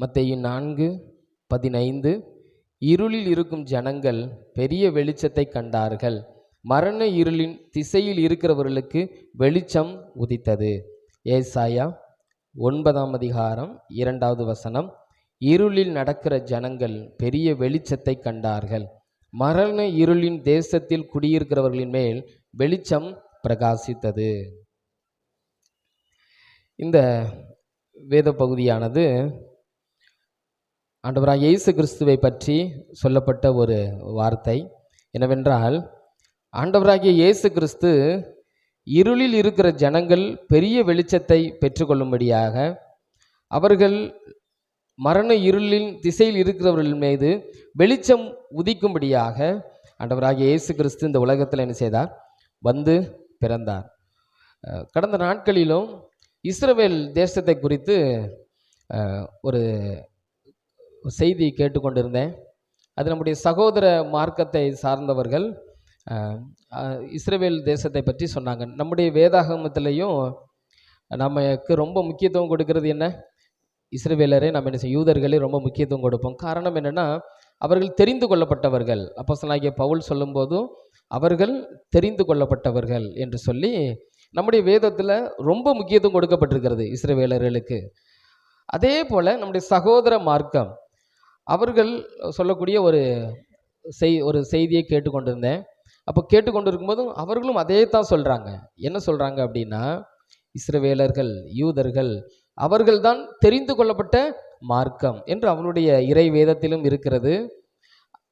மத்தேயு நான்கு பதினைந்து. இருளில் இருக்கும் ஜனங்கள் பெரிய வெளிச்சத்தை கண்டார்கள். மரண இருளின் திசையில் இருக்கிறவர்களுக்கு வெளிச்சம் உதித்தது. ஏசாயா ஒன்பதாம் அதிகாரம் இரண்டாவது வசனம். இருளில் நடக்கிற ஜனங்கள் பெரிய வெளிச்சத்தை கண்டார்கள். மரண இருளின் தேசத்தில் குடியிருக்கிறவர்களின் மேல் வெளிச்சம் பிரகாசித்தது. இந்த வேத பகுதியானது ஆண்டவராக இயேசு கிறிஸ்துவை பற்றி சொல்லப்பட்ட ஒரு வார்த்தை என்னவென்றால் ஆண்டவராகிய இயேசு கிறிஸ்து இருளில் இருக்கிற ஜனங்கள் பெரிய வெளிச்சத்தை பெற்றுக்கொள்ளும்படியாக அவர்கள் மரண இருளின் திசையில் இருக்கிறவர்கள் மீது வெளிச்சம் உதிக்கும்படியாக ஆண்டவராகிய இயேசு கிறிஸ்து இந்த உலகத்தில் என்ன செய்தார்? வந்து பிறந்தார். கடந்த நாட்களிலும் இஸ்ரவேல் தேசத்தை குறித்து ஒரு செய்தி கேட்டுக்கொண்டிருந்தேன். அது நம்முடைய சகோதர மார்க்கத்தை சார்ந்தவர்கள் இஸ்ரேல் தேசத்தை பற்றி சொன்னாங்க. நம்முடைய வேதாகமத்திலையும் நமக்கு ரொம்ப முக்கியத்துவம் கொடுக்கறது என்ன? இஸ்ரேவேலரே நம்ம என்ன செய்ய யூதர்களே ரொம்ப முக்கியத்துவம் கொடுப்போம். காரணம் என்னென்னா அவர்கள் தெரிந்து கொள்ளப்பட்டவர்கள். அப்போசனாகிய பவுல் சொல்லும்போதும் அவர்கள் தெரிந்து கொள்ளப்பட்டவர்கள் என்று சொல்லி நம்முடைய வேதத்தில் ரொம்ப முக்கியத்துவம் கொடுக்கப்பட்டிருக்கிறது இஸ்ரேவேலர்களுக்கு. அதே போல் நம்முடைய சகோதர மார்க்கம் அவர்கள் சொல்லக்கூடிய ஒரு செய் ஒரு செய்தியை கேட்டுக்கொண்டிருந்தேன். அப்போ கேட்டுக்கொண்டிருக்கும்போதும் அவர்களும் அதே தான் சொல்கிறாங்க என்ன சொல்கிறாங்க அப்படின்னா இஸ்ரவேலர்கள் யூதர்கள் அவர்கள்தான் தெரிந்து கொள்ளப்பட்ட மார்க்கம் என்று அவருடைய இறை வேதத்திலும் இருக்கிறது.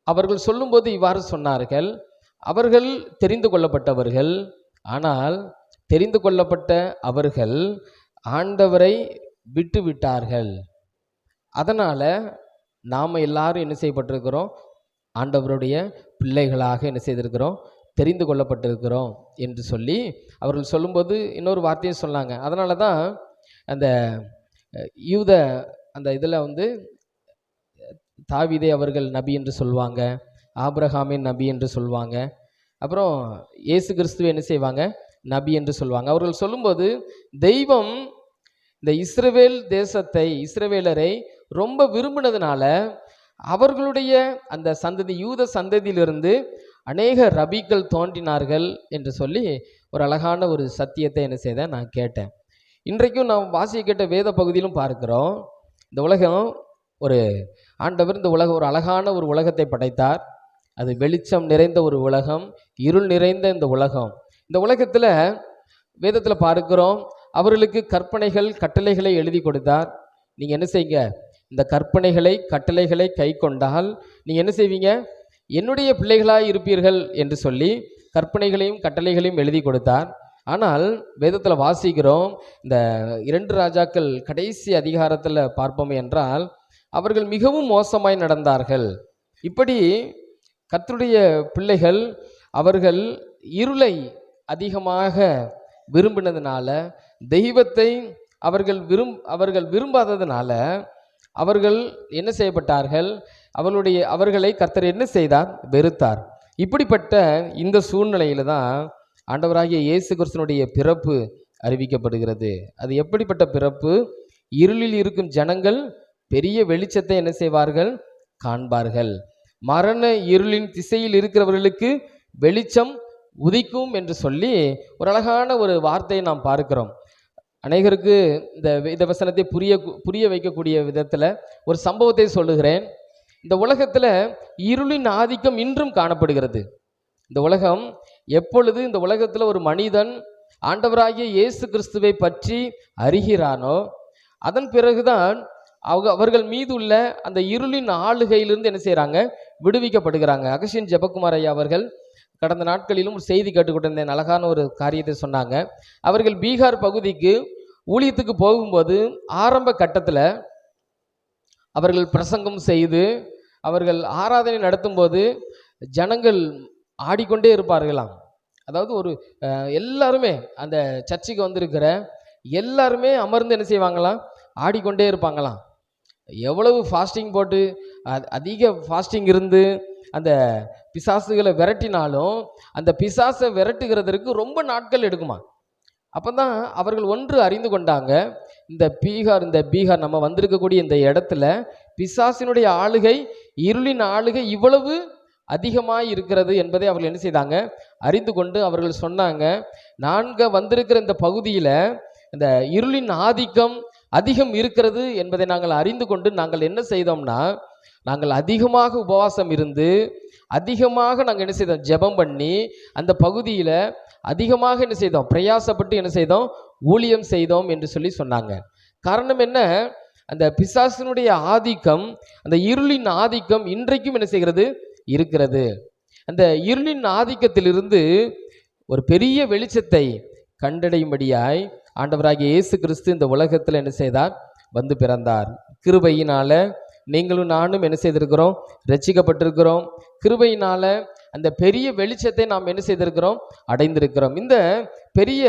அவர்கள் சொல்லும்போது இவ்வாறு சொன்னார்கள் அவர்கள் தெரிந்து கொள்ளப்பட்டவர்கள் ஆனால் தெரிந்து கொள்ளப்பட்ட அவர்கள் ஆண்டவரை விட்டு விட்டார்கள் அதனால் நாம் எல்லாரும் என்ன செய்யப்பட்டிருக்கிறோம்? ஆண்டவருடைய பிள்ளைகளாக என்ன செய்திருக்கிறோம்? தெரிந்து கொள்ளப்பட்டிருக்கிறோம் என்று சொல்லி அவர்கள் சொல்லும்போது இன்னொரு வார்த்தையும் சொன்னாங்க. அதனால தான் அந்த யூத அந்த இதில் வந்து தாவிதை அவர்கள் நபி என்று சொல்லுவாங்க ஆப்ரஹாமின் நபி என்று சொல்லுவாங்க அப்புறம் இயேசு கிறிஸ்துவ என்ன செய்வாங்க? நபி என்று சொல்லுவாங்க அவர்கள் சொல்லும்போது தெய்வம் இந்த இஸ்ரவேல் தேசத்தை இஸ்ரவேலரை ரொம்ப விரும்பினதுனால அவர்களுடைய அந்த சந்ததி யூத சந்ததியிலிருந்து அநேக ரபிகள் தோன்றினார்கள் என்று சொல்லி ஒரு அழகான ஒரு சத்தியத்தை என்ன செய்தேன் நான் கேட்டேன். இன்றைக்கும் நாம் வாசிய கேட்ட வேத பகுதியிலும் பார்க்கிறோம் இந்த உலகம் ஒரு ஆண்டவர் இந்த உலகம் ஒரு அழகான ஒரு உலகத்தை படைத்தார். அது வெளிச்சம் நிறைந்த ஒரு உலகம் இருள் நிறைந்த இந்த உலகம். இந்த உலகத்தில் வேதத்தில் பார்க்கிறோம் அவர்களுக்கு கற்பனைகள் கட்டளைகளை எழுதி கொடுத்தார். நீங்கள் என்ன செய்யுங்க இந்த கற்பனைகளை கட்டளைகளை கை கொண்டால் நீங்கள் என்ன செய்வீங்க? என்னுடைய பிள்ளைகளாய் இருப்பீர்கள் என்று சொல்லி கற்பனைகளையும் கட்டளைகளையும் எழுதி கொடுத்தார். ஆனால் வேதத்தில் வாசிக்கிறோம் இந்த இரண்டு ராஜாக்கள் கடைசி அதிகாரத்தில் பார்ப்போம் என்றால் அவர்கள் மிகவும் மோசமாய் நடந்தார்கள். இப்படி கர்த்தருடைய பிள்ளைகள் அவர்கள் இருளை அதிகமாக விரும்பினதுனால தெய்வத்தை அவர்கள் விரும் அவர்கள் விரும்பாததுனால அவர்கள் என்ன செய்யப்பட்டார்கள்? அவளுடைய அவர்களை கர்த்தர் என்ன செய்தார்? வெறுத்தார். இப்படிப்பட்ட இந்த சூழ்நிலையில தான் ஆண்டவராகிய இயேசு கிறிஸ்தனுடைய பிறப்பு அறிவிக்கப்படுகிறது. அது எப்படிப்பட்ட பிறப்பு? இருளில் இருக்கும் ஜனங்கள் பெரிய வெளிச்சத்தை என்ன செய்வார்கள்? காண்பார்கள். மரண இருளின் திசையில் இருக்கிறவர்களுக்கு வெளிச்சம் உதிக்கும் என்று சொல்லி ஒரு அழகான ஒரு வார்த்தையை நாம் பார்க்கிறோம். அநேகருக்கு இந்த இந்த வசனத்தை புரிய புரிய வைக்கக்கூடிய விதத்தில் ஒரு சம்பவத்தை சொல்லுகிறேன். இந்த உலகத்தில் இருளின் ஆதிக்கம் இன்றும் காணப்படுகிறது. இந்த உலகம் எப்பொழுது இந்த உலகத்தில் ஒரு மனிதன் ஆண்டவராகிய இயேசு கிறிஸ்துவை பற்றி அறிகிறானோ அதன் பிறகுதான் அவங்க அவர்கள் மீது உள்ள அந்த இருளின் ஆளுகையிலிருந்து என்ன செய்கிறாங்க விடுவிக்கப்படுகிறாங்க. அகஷின் ஜெபக்குமார் ஐயா அவர்கள் கடந்த நாட்களிலும் ஒரு செய்தி கேட்டுக்கொண்டிருந்தேன். அழகான ஒரு காரியத்தை சொன்னாங்க. அவர்கள் பீகார் பகுதிக்கு ஊழியத்துக்கு போகும்போது ஆரம்ப கட்டத்தில் அவர்கள் பிரசங்கம் செய்து அவர்கள் ஆராதனை நடத்தும்போது ஜனங்கள் ஆடிக்கொண்டே இருப்பார்களாம். அதாவது ஒரு எல்லாருமே அந்த சர்ச்சுக்கு வந்திருக்கிற எல்லாருமே அமர்ந்து என்ன செய்வாங்களாம் ஆடிக்கொண்டே இருப்பாங்களாம். எவ்வளவு ஃபாஸ்டிங் போட்டு அதிக ஃபாஸ்டிங் இருந்து அந்த பிசாசுகளை விரட்டினாலும் அந்த பிசாசை விரட்டுகிறதற்கு ரொம்ப நாட்கள் எடுக்குமா? அப்போ தான் அவர்கள் ஒன்று அறிந்து கொண்டாங்க இந்த பீகார் இந்த பீகார் நம்ம வந்திருக்கக்கூடிய இந்த இடத்துல பிசாசினுடைய ஆளுகை இருளின் ஆளுகை இவ்வளவு அதிகமாக இருக்கிறது என்பதை அவர்கள் என்ன செய்தாங்க? அறிந்து கொண்டு அவர்கள் சொன்னாங்க நான்க வந்திருக்கிற இந்த பகுதியில் இந்த இருளின் ஆதிக்கம் அதிகம் இருக்கிறது என்பதை நாங்கள் அறிந்து கொண்டு நாங்கள் என்ன செய்தோம்னா நாங்கள் அதிகமாக உபவாசம் இருந்து அதிகமாக நாங்கள் என்ன செய்தோம்? ஜெபம் பண்ணி அந்த பகுதியில் அதிகமாக என்ன செய்தோம்? பிரயாசப்பட்டு என்ன செய்தோம்? ஊழியம் செய்தோம் என்று சொல்லி சொன்னாங்க. காரணம் என்ன? அந்த பிசாசினுடைய ஆதிக்கம் அந்த இருளின் ஆதிக்கம் இன்றைக்கும் என்ன செய்கிறது? இருக்கிறது. அந்த இருளின் ஆதிக்கத்திலிருந்து ஒரு பெரிய வெளிச்சத்தை கண்டடையும்படியாய் ஆண்டவராகிய இயேசு கிறிஸ்து இந்த உலகத்தில் என்ன செய்தார்? வந்து பிறந்தார். கிருபையினால நீங்களும் நானும் என்ன செய்திருக்கிறோம்? ரசிக்கப்பட்டிருக்கிறோம். கிருபையினால அந்த பெரிய வெளிச்சத்தை நாம் என்ன செய்திருக்கிறோம்? அடைந்திருக்கிறோம். இந்த பெரிய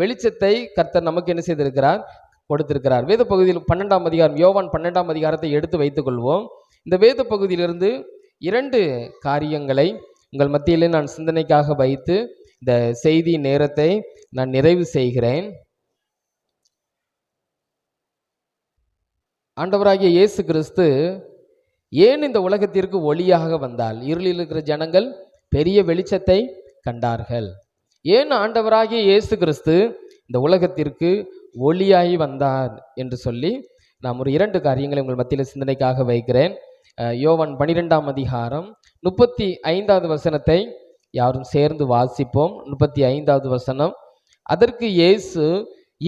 வெளிச்சத்தை கர்த்தர் நமக்கு என்ன செய்திருக்கிறார்? கொடுத்திருக்கிறார். வேத பகுதியில் பன்னெண்டாம் அதிகாரம் யோவான் பன்னெண்டாம் அதிகாரத்தை எடுத்து வைத்துக்கொள்வோம். இந்த வேத பகுதியிலிருந்து இரண்டு காரியங்களை உங்கள் மத்தியிலே நான் சிந்தனைக்காக வைத்து இந்த செய்தி நேரத்தை நான் நிறைவு செய்கிறேன். ஆண்டவராகிய இயேசு கிறிஸ்து ஏன் இந்த உலகத்திற்கு ஒளியாக வந்தால்? இருளில் இருக்கிற ஜனங்கள் பெரிய வெளிச்சத்தை கண்டார்கள். ஏன் ஆண்டவராகிய இயேசு கிறிஸ்து இந்த உலகத்திற்கு ஒளியாகி வந்தார் என்று சொல்லி நான் ஒரு இரண்டு காரியங்களை உங்கள் மத்தியில் சிந்தனைக்காக வைக்கிறேன். யோவன் பனிரெண்டாம் அதிகாரம் முப்பத்தி ஐந்தாவது வசனத்தை யாரும் சேர்ந்து வாசிப்போம். முப்பத்தி ஐந்தாவது வசனம் அதற்கு இயேசு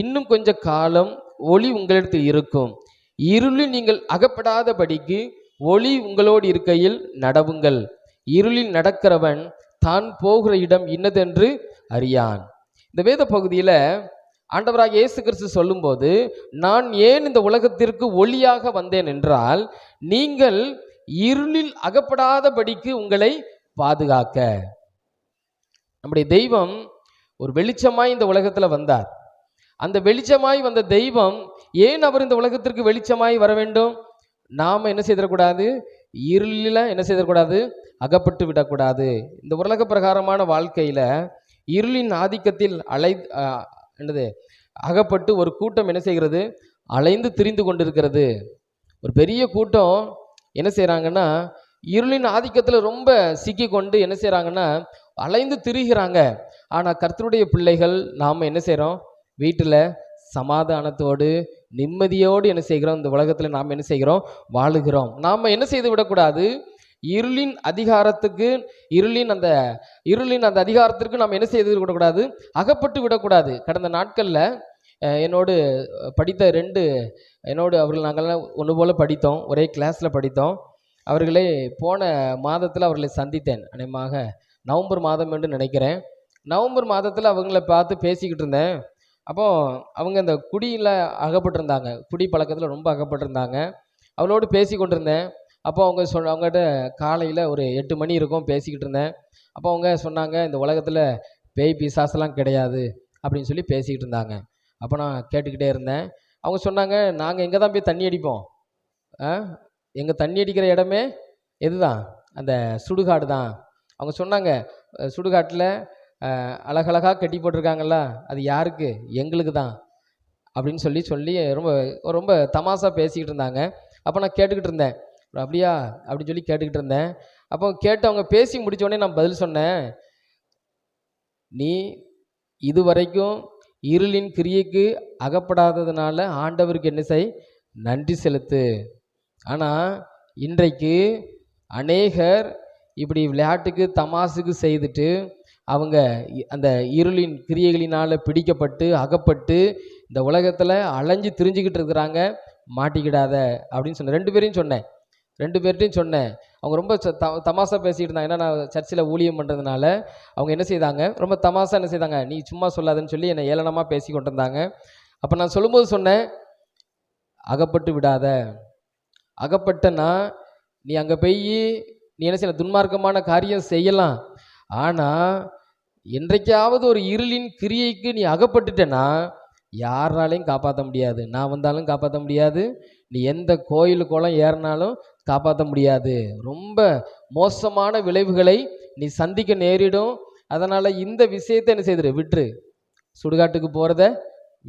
இன்னும் கொஞ்ச காலம் ஒளி உங்களிடத்தில் இருக்கும். இருளில் நீங்கள் அகப்படாதபடிக்கு ஒளி உங்களோடு இருக்கையில் நடவுங்கள். இருளில் நடக்கிறவன் தான் போகிற இடம் இன்னதென்று அறியான். இந்த வேத பகுதியில் ஆண்டவராக இயேசு கிறிஸ்து சொல்லும்போது நான் ஏன் இந்த உலகத்திற்கு ஒளியாக வந்தேன் என்றால் நீங்கள் இருளில் அகப்படாதபடிக்கு உங்களை பாதுகாக்க. நம்முடைய தெய்வம் ஒரு வெளிச்சமாய் இந்த உலகத்தில் வந்தார். அந்த வெளிச்சமாய் வந்த தெய்வம் ஏன் அவர் இந்த உலகத்திற்கு வெளிச்சமாய் வர வேண்டும்? நாம் என்ன செய்திடக்கூடாது? இருளில் என்ன செய்திடக்கூடாது? அகப்பட்டு விடக்கூடாது. இந்த உலக பிரகாரமான வாழ்க்கையில் இருளின் ஆதிக்கத்தில் அலை என்னது அகப்பட்டு ஒரு கூட்டம் என்ன செய்கிறது? அலைந்து திரிந்து கொண்டிருக்கிறது. ஒரு பெரிய கூட்டம் என்ன செய்கிறாங்கன்னா இருளின் ஆதிக்கத்தில் ரொம்ப சிக்கி கொண்டு என்ன செய்கிறாங்கன்னா அலைந்து திரிகிறாங்க. ஆனால் கர்த்தருடைய பிள்ளைகள் நாம் என்ன செய்கிறோம் வீட்டில் சமாதானத்தோடு நிம்மதியோடு என்ன செய்கிறோம்? இந்த உலகத்தில் நாம் என்ன செய்கிறோம்? வாழுகிறோம். நாம் என்ன செய்து விடக்கூடாது? இருளின் அதிகாரத்துக்கு இருளின் அந்த இருளின் அந்த அதிகாரத்திற்கு நாம் என்ன செய்து விடக்கூடாது? அகப்பட்டு விடக்கூடாது. கடந்த நாட்களில் என்னோடு படித்த ரெண்டு என்னோடு அவர்கள் நாங்கள்லாம் ஒன்று போல் படித்தோம். ஒரே கிளாஸில் படித்தோம். அவர்களை போன மாதத்தில் அவர்களை சந்தித்தேன். அநேகமாக நவம்பர் மாதம் என்று நினைக்கிறேன். நவம்பர் மாதத்தில் அவங்கள பார்த்து பேசிக்கிட்டு இருந்தேன். அப்போ அவங்க இந்த குடியில் அகப்பட்டிருந்தாங்க. குடி பழக்கத்தில் ரொம்ப அகப்பட்டிருந்தாங்க. அவளோடு பேசி கொண்டிருந்தேன். அப்போ அவங்க சொன்ன அவங்ககிட்ட காலையில் ஒரு எட்டு மணி இருக்கும் பேசிக்கிட்டு இருந்தேன். அப்போ அவங்க சொன்னாங்க இந்த உலகத்தில் பேய் பிசாசெல்லாம் கிடையாது அப்படின்னு சொல்லி பேசிக்கிட்டு இருந்தாங்க. அப்போ நான் கேட்டுக்கிட்டே இருந்தேன். அவங்க சொன்னாங்க நாங்கள் எங்கே தான் போய் தண்ணி அடிப்போம்? ஆ? எங்கள் தண்ணி அடிக்கிற இடமே எதுதான்? அந்த சுடுகாடு தான். அவங்க சொன்னாங்க சுடுகாட்டில் அழகழகாக அழகழகா கட்டி போட்டிருக்காங்கல்ல அது யாருக்கு? எங்களுக்கு தான். அப்படின்னு சொல்லி சொல்லி ரொம்ப ரொம்ப தமாசாக பேசிக்கிட்டு இருந்தாங்க. அப்போ நான் கேட்டுக்கிட்டு இருந்தேன். அப்படியா? அப்படின்னு சொல்லி கேட்டுக்கிட்டு இருந்தேன். அப்போ கேட்டு அவங்க பேசி முடித்தோடனே நான் பதில் சொன்னேன். நீ இதுவரைக்கும் இருளின் கிரியைக்கு அகப்படாததுனால ஆண்டவருக்கு என்ன செய்? நன்றி செலுத்து. ஆனால் இன்றைக்கு அநேகர் இப்படி விளையாட்டுக்கு தமாசுக்கு செய்துட்டு அவங்க இ- அந்த இருளின் கிரியைகளினால் பிடிக்கப்பட்டு அகப்பட்டு இந்த உலகத்தில் அலைஞ்சு திரிஞ்சுக்கிட்டு இருக்கிறாங்க மாட்டிக்கிடாத அப்படின்னு சொன்னேன். ரெண்டு பேரையும் சொன்னேன். ரெண்டு பேர்ட்டையும் சொன்னேன். அவங்க ரொம்ப ச- த தமாசா பேசிக்கிட்டு இருந்தாங்க. ஏன்னா நான் சர்ச்சில் ஊழியம் பண்ணுறதுனால அவங்க என்ன செய்தாங்க? ரொம்ப தமாசா என்ன செய்தாங்க? நீ சும்மா சொல்லாதன்னு சொல்லி என்னை ஏளனமாக பேசி கொண்டு இருந்தாங்க அப்போ நான் சொல்லும்போது சொன்னேன் அகப்பட்டு விடாத. அகப்பட்டனா நீ அங்கே போய் நீ என்ன செய்யலாம்? துன்மார்க்கமான காரியம் செய்யலாம். ஆனால் என்றைக்காவது ஒரு இருளின் கிரியைக்கு நீ அகப்பட்டுட்டேன்னா யாராலையும் காப்பாற்ற முடியாது. நான் வந்தாலும் காப்பாற்ற முடியாது. நீ எந்த கோயில் குளம் ஏறினாலும் காப்பாற்ற முடியாது. ரொம்ப மோசமான விளைவுகளை நீ சந்திக்க நேரிடும். அதனால் இந்த விஷயத்தை என்ன செய்திரு? விட்டுரு சுடுகாட்டுக்கு போகிறத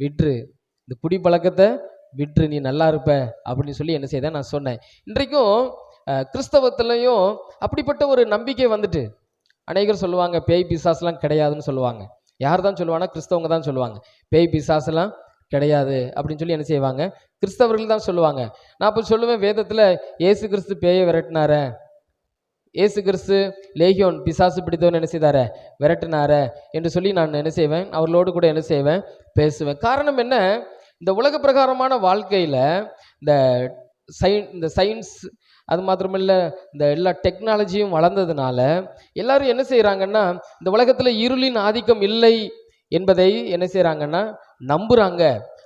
விட்டுரு இந்த குடி பழக்கத்தை விட்டுரு நீ நல்லா இருப்ப அப்படின்னு சொல்லி என்ன செய்த? நான் சொன்னேன். இன்றைக்கும் கிறிஸ்தவத்துலேயும் அப்படிப்பட்ட ஒரு நம்பிக்கை வந்துட்டு அநேகர் சொல்லுவாங்க பேய் பிசாசுலாம் கிடையாதுன்னு சொல்லுவாங்க. யார் தான் சொல்லுவாங்கன்னா கிறிஸ்தவங்க தான் சொல்லுவாங்க. பேய் பிசாசுலாம் கிடையாது அப்படின்னு சொல்லி என்ன செய்வாங்க? கிறிஸ்தவர்கள் தான் சொல்லுவாங்க. நான் அப்போ சொல்லுவேன் வேதத்தில் ஏசு கிறிஸ்து பேயை விரட்டினார. ஏசு கிறிஸ்து லேகியோன் பிசாசு பிடித்தவன் என்ன செய்தார? விரட்டினார என்று சொல்லி நான் என்ன செய்வேன்? அவர்களோடு கூட என்ன செய்வேன்? பேசுவேன். காரணம் என்ன? இந்த உலக பிரகாரமான வாழ்க்கையில் இந்த சயின் இந்த சயின்ஸ் அது மாத்திரமில்ல இந்த எல்லா டெக்னாலஜியும் வளர்ந்ததுனால எல்லாரும் என்ன செய்கிறாங்கன்னா இந்த உலகத்தில் இருளின் ஆதிக்கம் இல்லை என்பதை என்ன செய்கிறாங்கன்னா நம்புகிறாங்க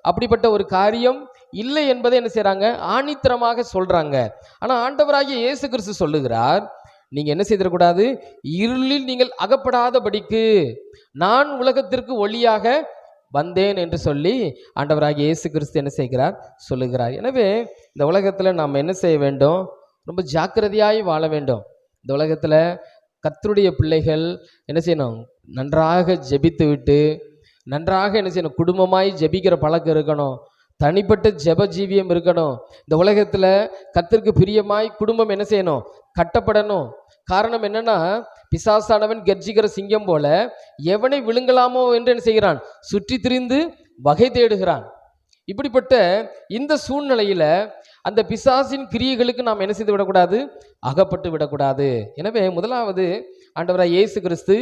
அப்படிப்பட்ட ஒரு காரியம் இல்லை என்பதை என்ன செய்கிறாங்க ஆணித்தரமாக சொல்கிறாங்க ஆனால் ஆண்டவராகிய இயேசு கிறிஸ்து சொல்லுகிறார் நீங்கள் என்ன செய்திடக்கூடாது? இருளில் நீங்கள் அகப்படாதபடிக்கு நான் உலகத்திற்கு ஒளியாக வந்தேன் என்று சொல்லி ஆண்டவராகிய இயேசு கிறிஸ்து என்ன செய்கிறார்? சொல்லுகிறார். எனவே இந்த உலகத்தில் நாம் என்ன செய்ய வேண்டும்? ரொம்ப ஜாக்கிரதையாய் வாழ வேண்டும். இந்த உலகத்தில் கத்தருடைய பிள்ளைகள் என்ன செய்யணும்? நன்றாக ஜெபித்து விட்டு நன்றாக என்ன செய்யணும்? குடும்பமாய் ஜெபிக்கிற பழக்கம் இருக்கணும். தனிப்பட்ட ஜெப ஜீவியம் இருக்கணும். இந்த உலகத்தில் கத்திற்கு பிரியமாய் குடும்பம் என்ன செய்யணும்? கட்டப்படணும். காரணம் என்னன்னா பிசாசானவன் கர்ஜிக்கிற சிங்கம் போல எவனை விழுங்கலாமோ என்று என்ன செய்கிறான்? சுற்றி திரிந்து வகை தேடுகிறான். இப்படிப்பட்ட இந்த சூழ்நிலையில் அந்த பிசாசின் கிரியைகளுக்கு நாம் என்ன செய்து விடக்கூடாது? அகப்பட்டு விடக்கூடாது. எனவே முதலாவது ஆண்டவராய் இயேசு கிறிஸ்து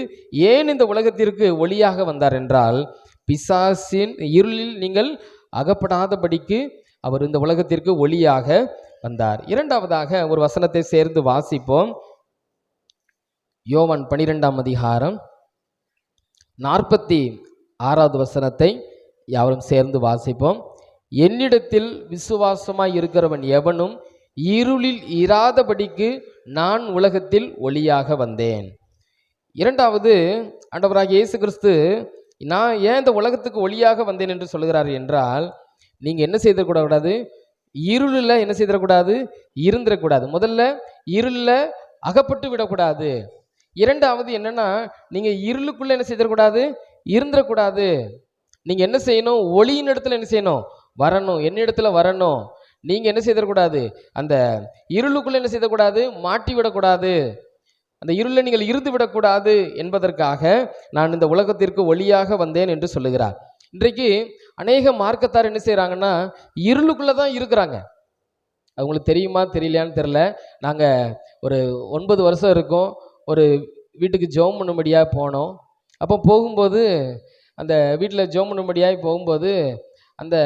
ஏன் இந்த உலகத்திற்கு ஒளியாக வந்தார் என்றால் பிசாசின் இருளில் நீங்கள் அகப்படாதபடிக்கு அவர் இந்த உலகத்திற்கு ஒளியாக வந்தார். இரண்டாவதாக ஒரு வசனத்தை சேர்ந்து வாசிப்போம். யோவன் பனிரெண்டாம் அதிகாரம் நாற்பத்தி ஆறாவது வசனத்தை யாவரும் சேர்ந்து வாசிப்போம். என்னிடத்தில் விசுவாசமாய் இருக்கிறவன் எவனும் இருளில் இராதபடிக்கு நான் உலகத்தில் ஒளியாக வந்தேன். இரண்டாவது ஆண்டவராக இயேசு கிறிஸ்து நான் ஏன் இந்த உலகத்துக்கு ஒளியாக வந்தேன் என்று சொல்கிறார் என்றால் நீங்கள் என்ன செய்திடக்கூடாது? இருளில் என்ன செய்திடக்கூடாது? இருந்துடக்கூடாது. முதல்ல இருளில் அகப்பட்டு விடக்கூடாது. இரண்டாவது என்னன்னா நீங்கள் இருளுக்குள்ளே என்ன செய்திடக்கூடாது? இருந்துடக்கூடாது. நீங்கள் என்ன செய்யணும்? ஒளியின் இடத்துல என்ன செய்யணும்? வரணும். என்னிடத்துல வரணும்? நீங்கள் என்ன செய்திடக்கூடாது? அந்த இருளுக்குள்ளே என்ன செய்யக்கூடாது மாட்டி விடக்கூடாது. அந்த இருளில் நீங்கள் இருந்து விடக்கூடாது என்பதற்காக நான் இந்த உலகத்திற்கு ஒளியாக வந்தேன் என்று சொல்லுகிறார். இன்றைக்கு அநேக மார்க்கத்தார் என்ன செய்கிறாங்கன்னா இருளுக்குள்ளே தான் இருக்கிறாங்க. அவங்களுக்கு தெரியுமா? தெரியலையான்னு தெரில நாங்கள் ஒரு ஒன்பது வருஷம் இருக்கோம். ஒரு வீட்டுக்கு ஜோம் பண்ணும்படியாக போனோம். அப்போ போகும்போது அந்த வீட்டில் ஜோம் பண்ணும்படியாக போகும்போது அந்த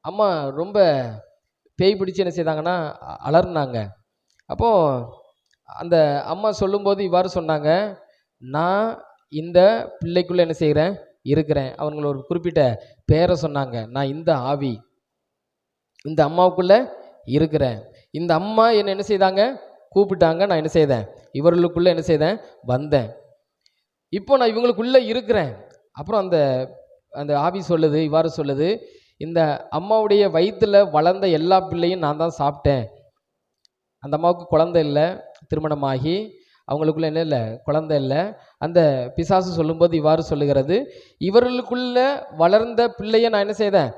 அம்மா ரொம்ப பேய் பிடிச்சு என்ன செய்தாங்கன்னா அ- அலறுனாங்க. அப்போது அந்த அம்மா சொல்லும்போது இவ்வாறு சொன்னாங்க நான் இந்த பிள்ளைக்குள்ளே என்ன செய்கிறேன் இருக்கிறேன். அவங்கள ஒரு குறிப்பிட்ட பேரை சொன்னாங்க. நான் இந்த ஆவி இந்த அம்மாவுக்குள்ளே இருக்கிறேன். இந்த அம்மா என்னை என்ன செய்தாங்க? கூப்பிட்டாங்க. நான் என்ன செய்தேன்? இவர்களுக்குள்ளே என்ன செய்தேன்? வந்தேன். இப்போ நான் இவங்களுக்குள்ளே இருக்கிறேன். அப்புறம் அந்த அந்த ஆவி சொல்லுது இவ்வாறு சொல்லுது இந்த அம்மாவுடைய வயிற்றில் வளர்ந்த எல்லா பிள்ளையும் நான் தான் சாப்பிட்டேன். அந்த அம்மாவுக்கு குழந்தை இல்லை திருமணமாகி அவங்களுக்குள்ள என்ன இல்லை குழந்தை இல்லை. அந்த பிசாசு சொல்லும்போது இவ்வாறு சொல்லுகிறது இவர்களுக்குள்ள வளர்ந்த பிள்ளையை நான் என்ன செய்தேன்?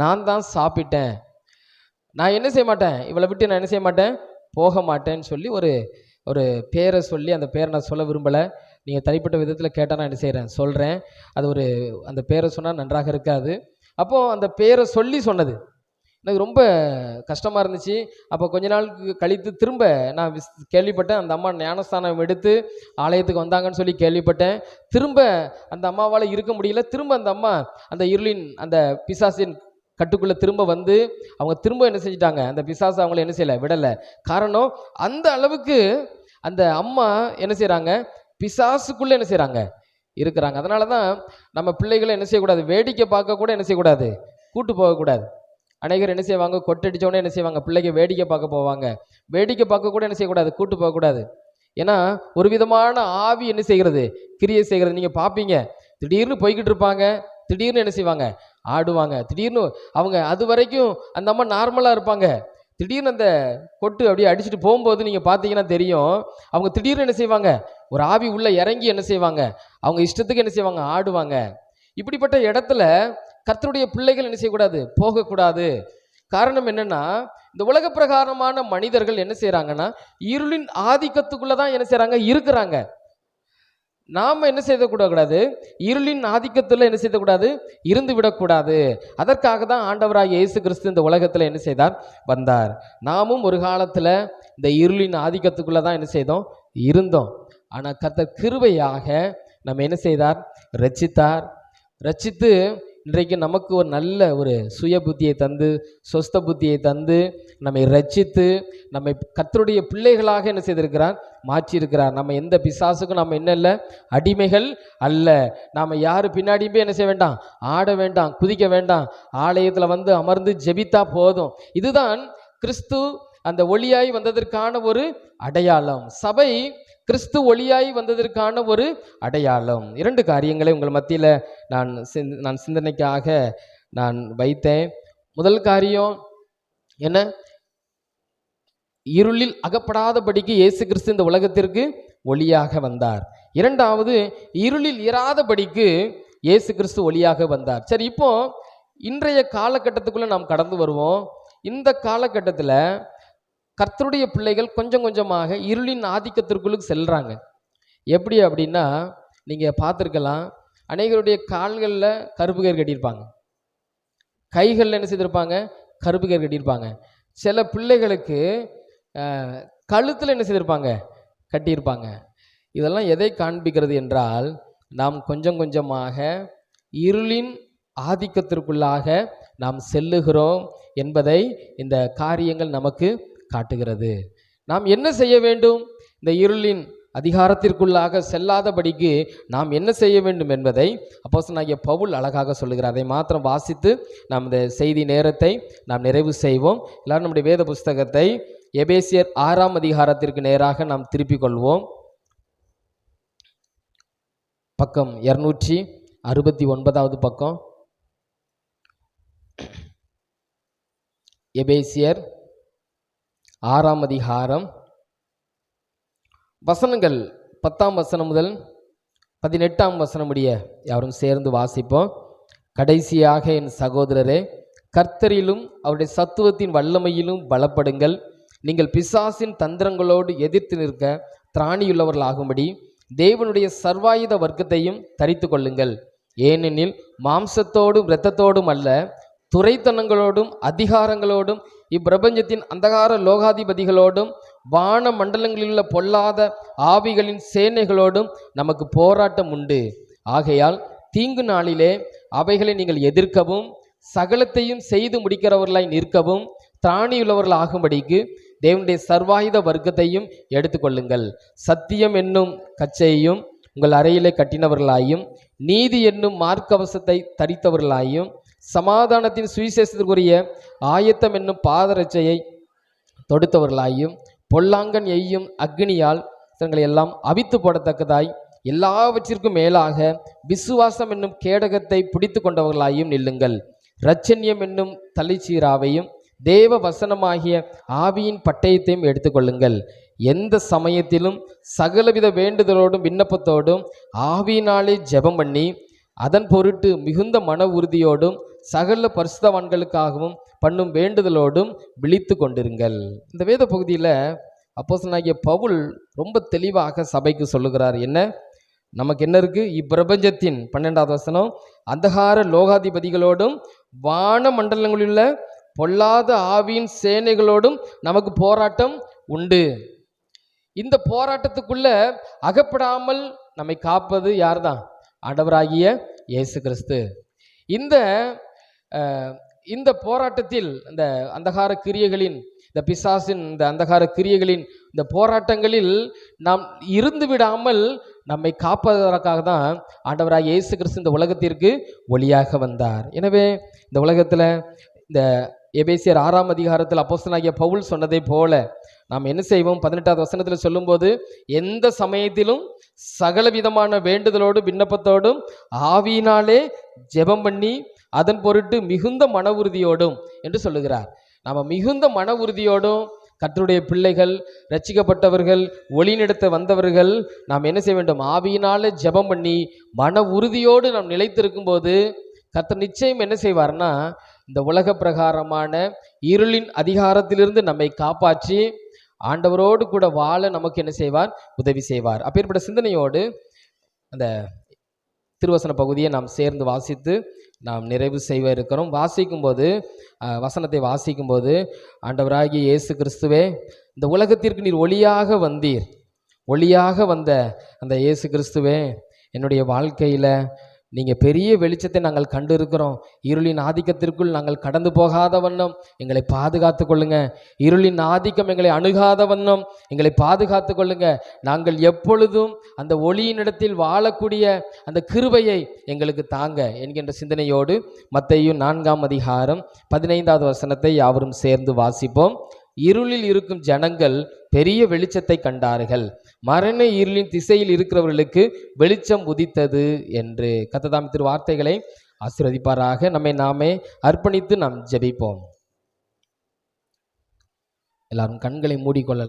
நான் தான் சாப்பிட்டேன். நான் என்ன செய்ய மாட்டேன்? இவளை விட்டு நான் என்ன செய்ய மாட்டேன்? போக மாட்டேன்னு சொல்லி ஒரு ஒரு பேரை சொல்லி அந்த பேரை நான் சொல்ல விரும்பலை. நீங்கள் தனிப்பட்ட விதத்தில் கேட்டால் நான் என்ன செய்கிறேன் சொல்கிறேன் அது ஒரு அந்த பேரை சொன்னால் நன்றாக இருக்காது. அப்போது அந்த பேரை சொல்லி சொன்னது. எனக்கு ரொம்ப கஷ்டமாக இருந்துச்சு. அப்போ கொஞ்ச நாளுக்கு கழித்து திரும்ப நான் விஸ் கேள்விப்பட்டேன். அந்த அம்மா ஞானஸ்தானம் எடுத்து ஆலயத்துக்கு வந்தாங்கன்னு சொல்லி கேள்விப்பட்டேன். திரும்ப அந்த அம்மாவால் இருக்க முடியல. திரும்ப அந்த அம்மா அந்த இருளின் அந்த பிசாசின் கட்டுக்குள்ளே திரும்ப வந்து அவங்க திரும்ப என்ன செஞ்சிட்டாங்க? அந்த பிசாசு அவங்கள என்ன செய்யலை? விடலை. காரணம் அந்த அளவுக்கு அந்த அம்மா என்ன செய்கிறாங்க பிசாசுக்குள்ளே என்ன செய்கிறாங்க இருக்கிறாங்க. அதனால தான் நம்ம பிள்ளைகளை என்ன செய்யக்கூடாது? வேடிக்கை பார்க்க கூட என்ன செய்யக்கூடாது? கூட்டு போகக்கூடாது அநேகர் என்ன செய்வாங்க? கொட்டடிச்சோடனே என்ன செய்வாங்க? பிள்ளைங்க வேடிக்கை பார்க்க போவாங்க. வேடிக்கை பார்க்க கூட என்ன செய்யக்கூடாது? கூட்டு போகக்கூடாது ஏன்னா ஒரு விதமான ஆவி என்ன செய்கிறது? கிரியை செய்கிறது. நீங்கள் பார்ப்பீங்க திடீர்னு போய்கிட்டு இருப்பாங்க. திடீர்னு என்ன செய்வாங்க? ஆடுவாங்க. திடீர்னு அவங்க அது வரைக்கும் அந்த அம்மா நார்மலாக இருப்பாங்க. திடீர்னு அந்த கொட்டு அப்படியே அடிச்சுட்டு போகும்போது நீங்கள் பார்த்தீங்கன்னா தெரியும். அவங்க திடீர்னு என்ன செய்வாங்க? ஒரு ஆவி உள்ளே இறங்கி என்ன செய்வாங்க? அவங்க இஷ்டத்துக்கு என்ன செய்வாங்க? ஆடுவாங்க. இப்படிப்பட்ட இடத்துல கர்த்தருடைய பிள்ளைகள் என்ன செய்யக்கூடாது? போகக்கூடாது. காரணம் என்னென்னா இந்த உலக பிரகாரமான மனிதர்கள் என்ன செய்கிறாங்கன்னா இருளின் ஆதிக்கத்துக்குள்ளே தான் என்ன செய்கிறாங்க இருக்கிறாங்க. நாம் என்ன செய்யக்கூடாது இருளின் ஆதிக்கத்தில் என்ன செய்யக்கூடாது இருந்து விடக்கூடாது. அதற்காக தான் ஆண்டவராக இயேசு கிறிஸ்து இந்த உலகத்தில் என்ன செய்தார்? வந்தார். நாமும் ஒரு காலத்தில் இந்த இருளின் ஆதிக்கத்துக்குள்ளே தான் என்ன செய்தோம்? இருந்தோம். ஆனால் கத்த கிருவையாக நம்ம என்ன செய்தார்? ரச்சித்தார் ரச்சித்து இன்றைக்கு நமக்கு ஒரு நல்ல ஒரு சுய புத்தியை தந்து சொஸ்த புத்தியை தந்து நம்மை ரச்சித்து நம்மை கத்தருடைய பிள்ளைகளாக என்ன செய்திருக்கிறார்? மாற்றியிருக்கிறார். நம்ம எந்த பிசாசுக்கும் நம்ம என்ன இல்லை? அடிமைகள் அல்ல. நாம் யார் பின்னாடியுமே என்ன செய்ய வேண்டாம்? ஆட வேண்டாம் குதிக்க வேண்டாம். ஆலயத்தில் வந்து அமர்ந்து ஜெபித்தா போதும். இதுதான் கிறிஸ்து அந்த ஒளியாய் வந்ததற்கான ஒரு அடையாளம். சபை கிறிஸ்து ஒளியாய் வந்ததற்கான ஒரு அடையாளம். இரண்டு காரியங்களை உங்கள் மத்தியில் நான் சிந்- நான் சிந்தனைக்காக நான் வைத்தேன். முதல் காரியம் என்ன? இருளில் அகப்படாதபடிக்கு இயேசு கிறிஸ்து இந்த உலகத்திற்கு ஒளியாக வந்தார். இரண்டாவது இருளில் இராதபடிக்கு இயேசு கிறிஸ்து ஒளியாக வந்தார். சரி இப்போ இன்றைய காலகட்டத்துக்குள்ளே நாம் கடந்து வருவோம். இந்த காலகட்டத்தில் கர்த்தருடைய பிள்ளைகள் கொஞ்சம் கொஞ்சமாக இருளின் ஆதிக்கத்திற்குள்ளுக்கு செல்கிறாங்க எப்படி அப்படின்னா நீங்கள் பார்த்துருக்கலாம் அநேகருடைய கால்களில் கருப்பு கயிறு கட்டியிருப்பாங்க. கைகளில் என்ன செய்திருப்பாங்க? கருப்பு கயிறு கட்டியிருப்பாங்க. சில பிள்ளைகளுக்கு கழுத்தில் என்ன செய்திருப்பாங்க? கட்டியிருப்பாங்க. இதெல்லாம் எதை காண்பிக்கிறது என்றால் நாம் கொஞ்சம் கொஞ்சமாக இருளின் ஆதிக்கத்திற்குள்ளாக நாம் செல்லுகிறோம் என்பதை இந்த காரியங்கள் நமக்கு காட்டுகிறது. நாம் என்ன செய்ய வேண்டும்? இந்த இருளின் அதிகாரத்திற்குள்ளாக செல்லாதபடிக்கு நாம் என்ன செய்ய வேண்டும் என்பதை அப்போஸ்தலனாகிய பவுல் அழகாக சொல்லுகிறார். அதை மாத்திரம் வாசித்து நாம் இந்த செய்தி நேரத்தை நாம் நிறைவு செய்வோம். எல்லாரும் நம்முடைய வேத புஸ்தகத்தை எபேசியர் ஆறாம் அதிகாரத்திற்கு நேராக நாம் திருப்பிக் கொள்வோம். பக்கம் இருநூற்றி அறுபத்தி ஒன்பதாவது பக்கம். எபேசியர் ஆறாம் அதிகாரம். வசனங்கள் பத்தாம் வசனம் முதல் பதினெட்டாம் வசனம் உடைய யாரும் சேர்ந்து வாசிப்போம். கடைசியாக என் சகோதரரே கர்த்தரிலும் அவருடைய சத்துவத்தின் வல்லமையிலும் பலப்படுங்கள். நீங்கள் பிசாசின் தந்திரங்களோடு எதிர்த்து நிற்க திராணியுள்ளவர்களாகும்படி தேவனுடைய சர்வாயுத வர்க்கத்தையும் தரித்து கொள்ளுங்கள். ஏனெனில் மாம்சத்தோடும் இரத்தத்தோடும் அல்ல துறைத்தனங்களோடும் அதிகாரங்களோடும் இப்பிரபஞ்சத்தின் அந்தகார லோகாதிபதிகளோடும் வான மண்டலங்களிலுள்ள பொல்லாத ஆவிகளின் சேனைகளோடும் நமக்கு போராட்டம் உண்டு. ஆகையால் தீங்கு நாளிலே அவைகளை நீங்கள் எதிர்க்கவும் சகலத்தையும் செய்து முடிக்கிறவர்களாய் நிற்கவும் திராணியுள்ளவர்கள் ஆகும்படிக்கு தேவனுடைய சர்வாயுத வர்க்கத்தையும் எடுத்துக்கொள்ளுங்கள் சத்தியம் என்னும் கச்சையையும் உங்கள் அறையிலே கட்டினவர்களாயும் நீதி என்னும் மார்க்கவசத்தை தரித்தவர்களாயும் சமாதானத்தின் சுவிசேஷத்திற்குரிய ஆயத்தம் என்னும் பாதரட்சையை தொடுத்தவர்களாயும் பொல்லாங்கன் எய்யும் அக்னியால் தங்களை எல்லாம் அவித்து போடத்தக்கதாய் எல்லாவற்றிற்கும் மேலாக விசுவாசம் என்னும் கேடகத்தை பிடித்து கொண்டவர்களாயும் நில்லுங்கள். இரட்சண்யம் என்னும் தலைச்சீராவையும் தேவ வசனமாகிய ஆவியின் பட்டயத்தையும் எடுத்துக்கொள்ளுங்கள். எந்த சமயத்திலும் சகலவித வேண்டுதலோடும் விண்ணப்பத்தோடும் ஆவியினாலே ஜெபம் பண்ணி அதன் பொருட்டு மிகுந்த மன உறுதியோடும் சகல பரிசுதவான்களுக்காகவும் பண்ணும் வேண்டுதலோடும் விழித்து கொண்டிருங்கள். இந்த வேத பகுதியில் அப்போசனாகிய பவுல் ரொம்ப தெளிவாக சபைக்கு சொல்லுகிறார். என்ன? நமக்கு என்ன இருக்கு? இப்பிரபஞ்சத்தின் பன்னெண்டாவது வசனம் அந்தகார லோகாதிபதிகளோடும் வான மண்டலங்களிலுள்ள பொல்லாத ஆவியின் சேனைகளோடும் நமக்கு போராட்டம் உண்டு. இந்த போராட்டத்துக்குள்ள அகப்படாமல் நம்மை காப்பது யார்தான்? ஆண்டவராகிய இயேசு கிறிஸ்து. இந்த இந்த போராட்டத்தில் இந்த அந்தகார கிரியைகளின் இந்த பிசாசின் இந்த அந்தகார கிரியைகளின் இந்த போராட்டங்களில் நாம் இருந்து விடாமல் நம்மை காப்பதற்காக தான் ஆண்டவராக இயேசு கிறிஸ்து இந்த உலகத்திற்கு ஒளியாக வந்தார். எனவே இந்த உலகத்தில் இந்த எபேசியர் ஆறாம் அதிகாரத்தில் அப்போஸ்தனாகிய பவுல் சொன்னதை போல நாம் என்ன செய்வோம்? பதினெட்டாவது வசனத்தில் சொல்லும்போது எந்த சமயத்திலும் சகல விதமான வேண்டுதலோடு விண்ணப்பத்தோடும் ஆவியினாலே ஜெபம் பண்ணி அதன் பொருட்டு மிகுந்த மன உறுதியோடும் என்று சொல்லுகிறார். நாம் மிகுந்த மன உறுதியோடும் கற்றுடைய பிள்ளைகள் ரட்சிக்கப்பட்டவர்கள் ஒளிநடத்த வந்தவர்கள் நாம் என்ன செய்ய வேண்டும்? ஆவியினால ஜெபம் பண்ணி மன உறுதியோடு நாம் நிலைத்திருக்கும் போது கர்த்தர் நிச்சயம் என்ன செய்வார்னா இந்த உலக பிரகாரமான இருளின் அதிகாரத்திலிருந்து நம்மை காப்பாற்றி ஆண்டவரோடு கூட வாழ நமக்கு என்ன செய்வார்? உதவி செய்வார். அப்பேற்பட்ட சிந்தனையோடு அந்த திருவசன பகுதியை நாம் சேர்ந்து வாசித்து நாம் நிறைவு செய்வ இருக்கிறோம். வாசிக்கும்போது வசனத்தை வாசிக்கும்போது ஆண்டவராகிய இயேசு கிறிஸ்துவே இந்த உலகத்திற்கு நீர் ஒளியாக வந்தீர். ஒளியாக வந்த அந்த இயேசு கிறிஸ்துவே என்னுடைய வாழ்க்கையில் நீங்கள் பெரிய வெளிச்சத்தை நாங்கள் கண்டிருக்கிறோம். இருளின் ஆதிக்கத்திற்குள் நாங்கள் கடந்து போகாத வண்ணம் எங்களை பாதுகாத்து கொள்ளுங்க. இருளின் ஆதிக்கம் எங்களை அணுகாத வண்ணம் எங்களை பாதுகாத்து கொள்ளுங்க. நாங்கள் எப்பொழுதும் அந்த ஒளியினிடத்தில் வாழக்கூடிய அந்த கிருபையை எங்களுக்கு தாங்க என்கின்ற சிந்தனையோடு மத்தையும் நான்காம் அதிகாரம் பதினைந்தாவது வசனத்தை யாவரும் சேர்ந்து வாசிப்போம். இருளில் இருக்கும் ஜனங்கள் பெரிய வெளிச்சத்தை கண்டார்கள். மரண இருளின் திசையில் இருக்கிறவர்களுக்கு வெளிச்சம் உதித்தது என்று கத்ததாம் திரு வார்த்தைகளை ஆசீர்வதிப்பாராக. நம்மை நாமே அர்ப்பணித்து நாம் ஜெபிப்போம். எல்லாரும் கண்களை மூடிக்கொள்ள